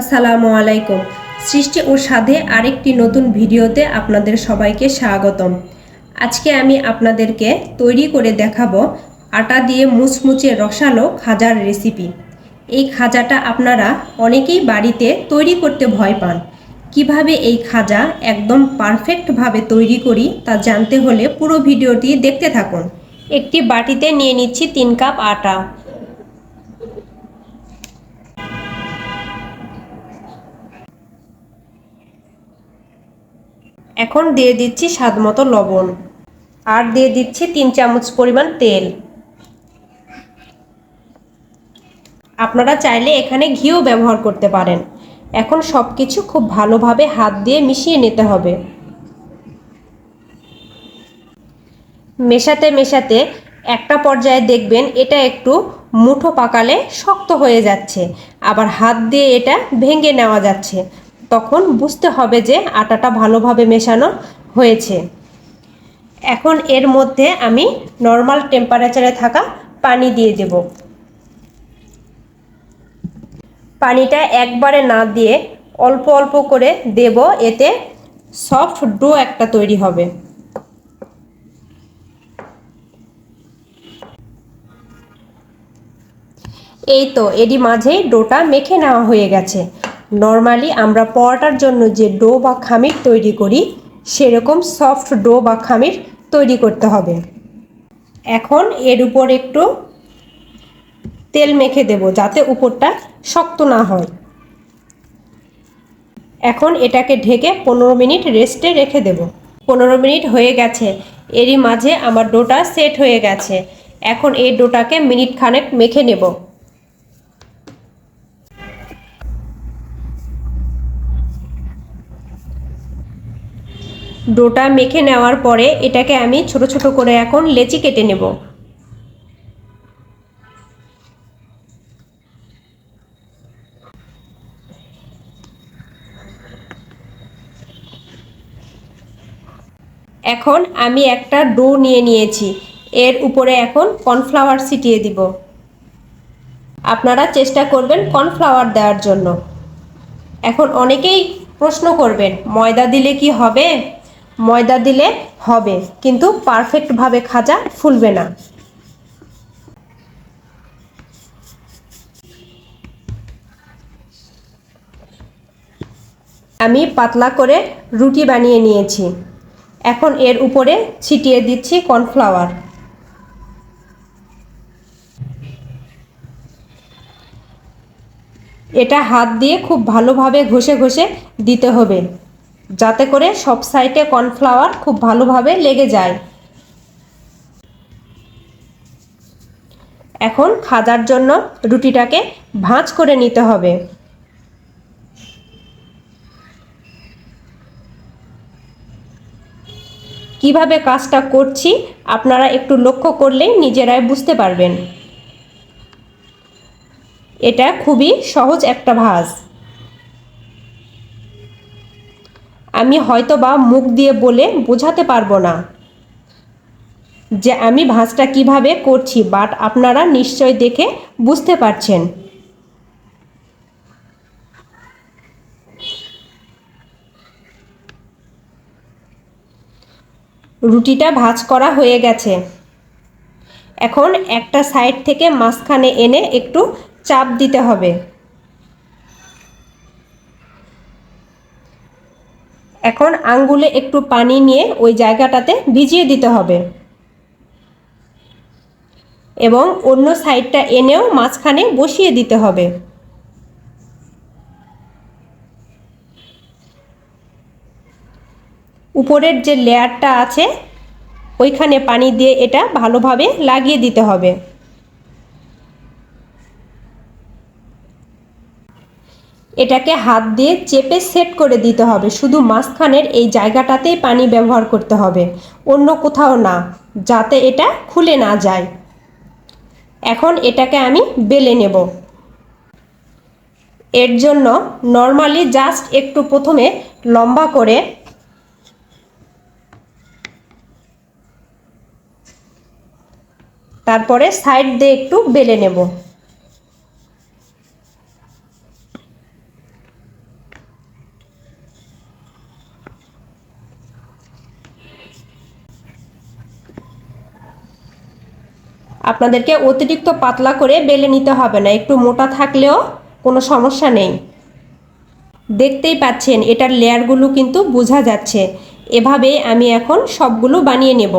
আসসালামু আলাইকুম। সৃষ্টি ও সাধে আরেকটি নতুন ভিডিওতে আপনাদের সবাইকে স্বাগতম। আজকে আমি আপনাদেরকে তৈরি করে দেখাবো আটা দিয়ে মুচমুচে রসালো খাজার রেসিপি। এই খাজাটা আপনারা অনেকেই বাড়িতে তৈরি করতে ভয় পান। কীভাবে এই খাজা একদম পারফেক্টভাবে তৈরি করি তা জানতে হলে পুরো ভিডিওটি দেখতে থাকুন। একটি বাটিতে নিয়ে নিচ্ছি তিন কাপ আটা। এখন দিয়ে দিচ্ছি স্বাদ মতো লবণ। আর দিয়ে দিচ্ছি তিন চামচ পরিমাণ তেল। আপনারা চাইলে এখানে ঘিও ব্যবহার করতে পারেন। এখন সব কিছু খুব ভালোভাবে হাত দিয়ে মিশিয়ে নিতে হবে। মেশাতে মেশাতে একটা পর্যায়ে দেখবেন এটা একটু মুঠো পাকালে শক্ত হয়ে যাচ্ছে। আবার হাত দিয়ে এটা ভেঙে নেওয়া যাচ্ছে। তখন বুঝতে হবে যে আটাটা ভালোভাবে মেশানো হয়েছে। এখন এর মধ্যে আমি নর্মাল টেম্পারেচারে থাকা পানি দিয়ে দেব। পানিটা একবারে না দিয়ে অল্প অল্প করে দেব, এতে সফট ডো একটা তৈরি হবে। এই তো এরই মাঝেই ডোটা মেখে নেওয়া হয়ে গেছে। নর্মালি আমরা পরোটার জন্য যে ডো বা খামির তৈরি করি, সেরকম সফট ডো বা খামির তৈরি করতে হবে। এখন এর উপর একটু তেল মেখে দেব যাতে উপরটা শক্ত না হয়। এখন এটাকে ঢেকে পনেরো মিনিট রেস্টে রেখে দেব। পনেরো মিনিট হয়ে গেছে। এরই মাঝে আমার ডোটা সেট হয়ে গেছে। এখন এই ডোটাকে মিনিট খানেক মেখে নেব। ডোটা মেখে নেওয়ার পরে এটাকে আমি ছোট ছোট করে এখন লেচি কেটে নেব। এখন আমি একটা ডো নিয়ে নিয়েছি। এর উপরে এখন কর্নফ্লাওয়ার ছিটিয়ে দিব। আপনারা চেষ্টা করবেন কর্নফ্লাওয়ার দেওয়ার জন্য। এখন অনেকেই প্রশ্ন করবেন, ময়দা দিলে কি হবে? ময়দা দিলে হবে, কিন্তু পারফেক্টভাবে খাজা ফুলবে না। আমি পাতলা করে রুটি বানিয়ে নিয়েছি। এখন এর উপরে ছিটিয়ে দিচ্ছি কর্নফ্লাওয়ার। এটা হাত দিয়ে খুব ভালোভাবে ঘষে ঘষে দিতে হবে। যাতে করে সব সাইডে কর্নফ্লাওয়ার খুব ভালোভাবে লেগে যায়। এখন খাজার জন্য রুটিটাকে ভাঁজ করে নিতে হবে। কীভাবে কাজটা করছি আপনারা একটু লক্ষ্য করলেই নিজেরাই বুঝতে পারবেন। এটা খুবই সহজ একটা ভাজ। আমি হয়তো বা মুখ দিয়ে বলে বোঝাতে পারব না যে আমি ভাঁজটা কীভাবে করছি বাট আপনারা নিশ্চয় দেখে বুঝতে পারছেন। রুটিটা ভাজ করা হয়ে গেছে। এখন একটা সাইড থেকে মাঝখানে এনে একটু চাপ দিতে হবে। এখন আঙ্গুলে একটু পানি নিয়ে ওই জায়গাটাতে ভিজিয়ে দিতে হবে। এবং অন্য সাইডটা এনেও মাঝখানে বসিয়ে দিতে হবে। উপরের যে লেয়ারটা আছে, ওইখানে পানি দিয়ে এটা ভালোভাবে লাগিয়ে দিতে হবে। এটাকে হাত দিয়ে চেপে সেট করে দিতে হবে। শুধু মাঝখানের এই জায়গাটাতেই পানি ব্যবহার করতে হবে। অন্য কোথাও না, যাতে এটা খুলে না যায়। এখন এটাকে আমি বেলে নেব। এর জন্য নর্মালি জাস্ট একটু প্রথমে লম্বা করে তারপরে সাইড দিয়ে একটু বেলে নেব। আপনাদেরকে অতিরিক্ত পাতলা করে বেলে নিতে হবে না। একটু মোটা থাকলেও কোনো সমস্যা নেই। দেখতেই পাচ্ছেন, এটার লেয়ারগুলো কিন্তু বোঝা যাচ্ছে। এভাবেই আমি এখন সবগুলো বানিয়ে নেব।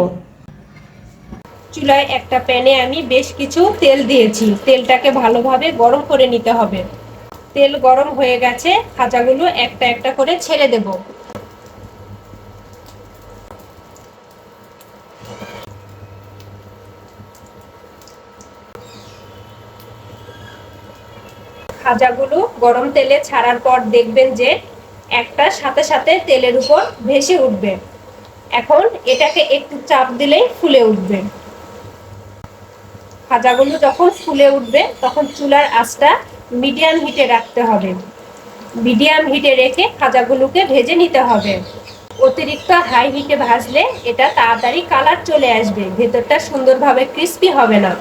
চুলায় একটা প্যানে আমি বেশ কিছু তেল দিয়েছি। তেলটাকে ভালোভাবে গরম করে নিতে হবে। তেল গরম হয়ে গেছে খাজাগুলো একটা একটা করে ছেড়ে দেব। খাজাগুলো গরম তেলে ছাড়ার পর দেখবেন যে একটা সাথে সাথে তেলের উপর ভেসে উঠবে। এখন এটাকে একটু চাপ দিলেই ফুলে উঠবে। খাজাগুলো যখন ফুলে উঠবে, তখন চুলার আঁচটা মিডিয়াম হিটে রাখতে হবে। মিডিয়াম হিটে রেখে খাজাগুলোকে ভেজে নিতে হবে। অতিরিক্ত হাই হিটে ভাজলে এটা তাড়াতাড়ি কালার চলে আসবে, ভেতরটা সুন্দরভাবে ক্রিস্পি হবে না।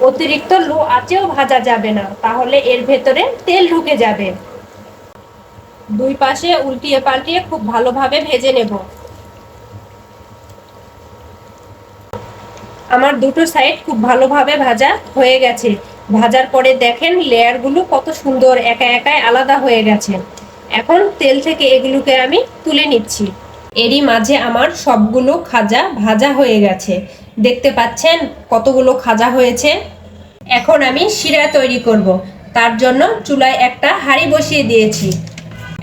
অতিরিক্ত লো আঁচেও ভাজা যাবে না, তাহলে এর ভেতরে তেল ঢুকে যাবে। দুই পাশে উল্টিয়ে পাল্টিয়ে খুব ভালোভাবে ভেজে নেব। আমার দুটো সাইড খুব ভালোভাবে ভাজা হয়ে গেছে। ভাজার পরে দেখেন লেয়ারগুলো কত সুন্দর, একা একাই আলাদা হয়ে গেছে। এখন তেল থেকে এগুলোকে আমি তুলে নিচ্ছি। এরই মাঝে আমার সবগুলো খাজা ভাজা হয়ে গেছে। দেখতে পাচ্ছেন কতগুলো খাজা হয়েছে। এখন আমি শিরা তৈরি করব। তার জন্য চুলায় একটা হাঁড়ি বসিয়ে দিয়েছি।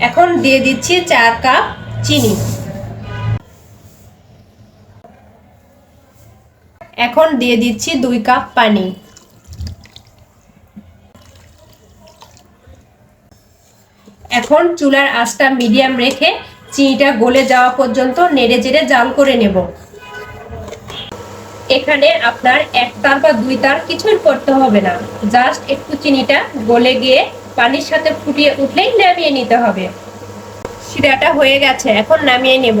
এখন দিয়ে দিচ্ছি চার কাপ চিনি। এখন দিয়ে দিচ্ছি দুই কাপ পানি। এখন চুলার আঁচটা মিডিয়াম রেখে চিনিটা গলে যাওয়া পর্যন্ত নেড়ে চেড়ে জাল করে নেব। এখানে আপনার এক তার বা দুই তার কিছুই করতে হবে না। জাস্ট একটু চিনিটা গলে গিয়ে পানির সাথে ফুটিয়ে উঠলেই নামিয়ে নিতে হবে। শিরাটা হয়ে গেছে, এখন নামিয়ে নেব।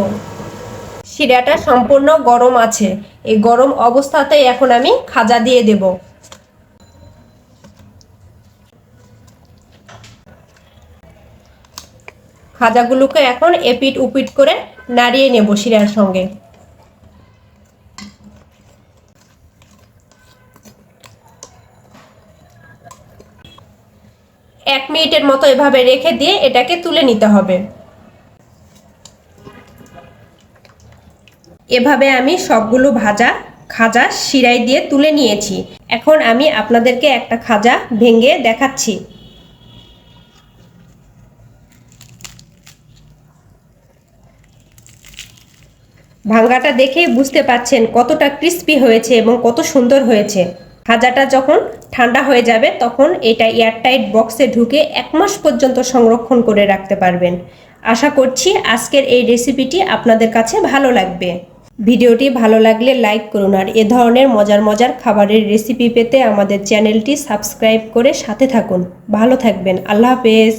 শিরাটা সম্পূর্ণ গরম আছে। এই গরম অবস্থাতেই এখন আমি খাজা দিয়ে দেব। খাজাগুলোকে এখন এপিট উপিট করে নাড়িয়ে নেব শিরার সঙ্গে। এক মিনিটের মতো এভাবে রেখে দিয়ে এটাকে তুলে নিতে হবে। এভাবে আমি সবগুলো ভাজা, খাজা শিরাই দিয়ে তুলে নিয়েছি। এখন আমি আপনাদেরকে একটা খাজা ভেঙে দেখাচ্ছি। ভাঙ্গাটা দেখেই বুঝতে পাচ্ছেন কতটা ক্রিস্পি হয়েছে এবং কত সুন্দর হয়েছে। খাজাটা যখন ঠান্ডা হয়ে যাবে, তখন এটা এয়ারটাইট বক্সে ঢুকে এক মাস পর্যন্ত সংরক্ষণ করে রাখতে পারবেন। আশা করছি আজকের এই রেসিপিটি আপনাদের কাছে ভালো লাগবে। ভিডিওটি ভালো লাগলে লাইক করুন আর এ ধরনের মজার মজার খাবারের রেসিপি পেতে আমাদের চ্যানেলটি সাবস্ক্রাইব করে সাথে থাকুন। ভালো থাকবেন। আল্লাহ হাফেজ।